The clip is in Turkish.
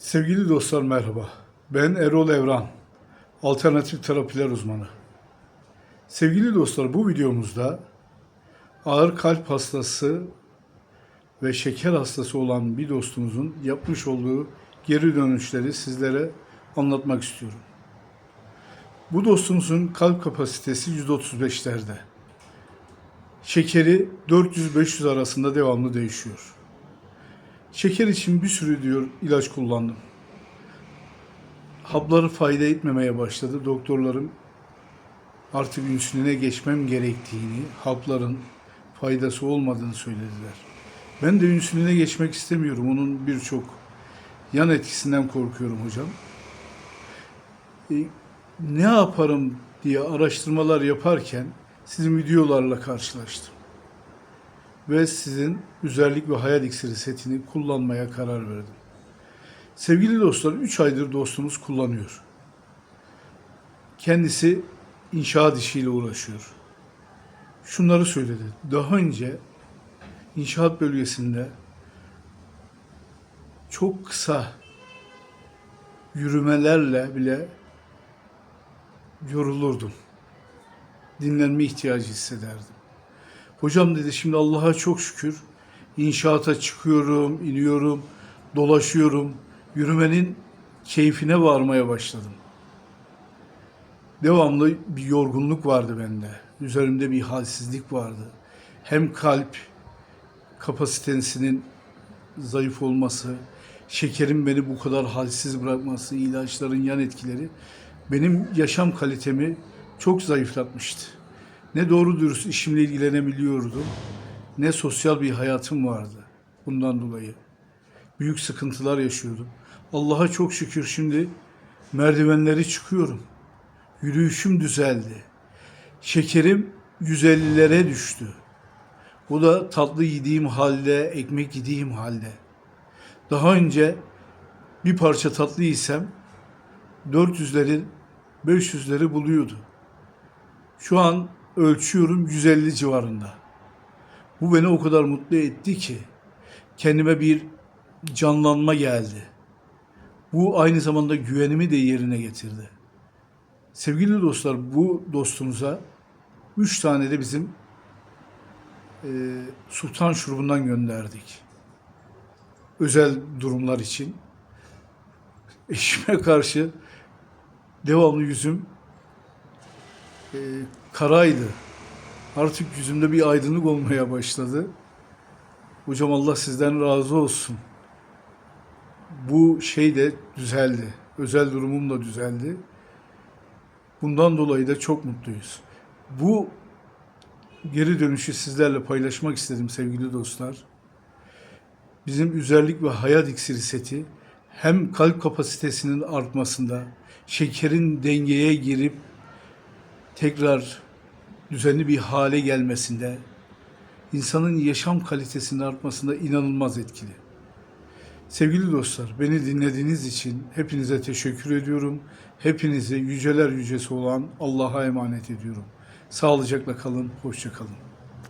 Sevgili dostlar merhaba. Ben Erol Evran, alternatif terapiler uzmanı. Sevgili dostlar bu videomuzda ağır kalp hastası ve şeker hastası olan bir dostumuzun yapmış olduğu geri dönüşleri sizlere anlatmak istiyorum. Bu dostumuzun kalp kapasitesi %35'lerde. Şekeri 400-500 arasında devamlı değişiyor. Şeker için bir sürü diyor ilaç kullandım. Hapları fayda etmemeye başladı. Doktorlarım artık insüline geçmem gerektiğini, hapların faydası olmadığını söylediler. Ben de insüline geçmek istemiyorum. Onun birçok yan etkisinden korkuyorum hocam. E, ne yaparım diye araştırmalar yaparken sizin videolarla karşılaştım ve sizin güzellik ve hayat iksiri setini kullanmaya karar verdim. Sevgili dostlar, 3 aydır dostumuz kullanıyor. Kendisi inşaat işiyle uğraşıyor. Şunları söyledi. Daha önce inşaat bölgesinde çok kısa yürümelerle bile yorulurdum. Dinlenme ihtiyacı hissederdim. Hocam dedi şimdi Allah'a çok şükür inşaata çıkıyorum, iniyorum, dolaşıyorum. Yürümenin keyfine varmaya başladım. Devamlı bir yorgunluk vardı bende. Üzerimde bir halsizlik vardı. Hem kalp kapasitesinin zayıf olması, şekerin beni bu kadar halsiz bırakması, ilaçların yan etkileri benim yaşam kalitemi çok zayıflatmıştı. Ne doğru dürüst işimle ilgilenebiliyordum, ne sosyal bir hayatım vardı bundan dolayı. Büyük sıkıntılar yaşıyordum. Allah'a çok şükür şimdi merdivenleri çıkıyorum. Yürüyüşüm düzeldi. Şekerim 150'lere düştü. Bu da tatlı yediğim halde, ekmek yediğim halde. Daha önce bir parça tatlı yesem 400'leri 500'leri buluyordu. Şu an ölçüyorum 150 civarında. Bu beni o kadar mutlu etti ki kendime bir canlanma geldi. Bu aynı zamanda güvenimi de yerine getirdi. Sevgili dostlar bu dostumuza üç tane de bizim e, sultan şurubundan gönderdik. Özel durumlar için. Eşime karşı devamlı yüzüm e, karaydı. Artık yüzümde bir aydınlık olmaya başladı. Hocam Allah sizden razı olsun. Bu şey de düzeldi. Özel durumum da düzeldi. Bundan dolayı da çok mutluyuz. Bu geri dönüşü sizlerle paylaşmak istedim sevgili dostlar. Bizim üzerlik ve hayat iksiri seti hem kalp kapasitesinin artmasında, şekerin dengeye girip tekrar düzenli bir hale gelmesinde, insanın yaşam kalitesinin artmasında inanılmaz etkili. Sevgili dostlar, beni dinlediğiniz için hepinize teşekkür ediyorum. Hepinizi yüceler yücesi olan Allah'a emanet ediyorum. Sağlıcakla kalın, hoşça kalın.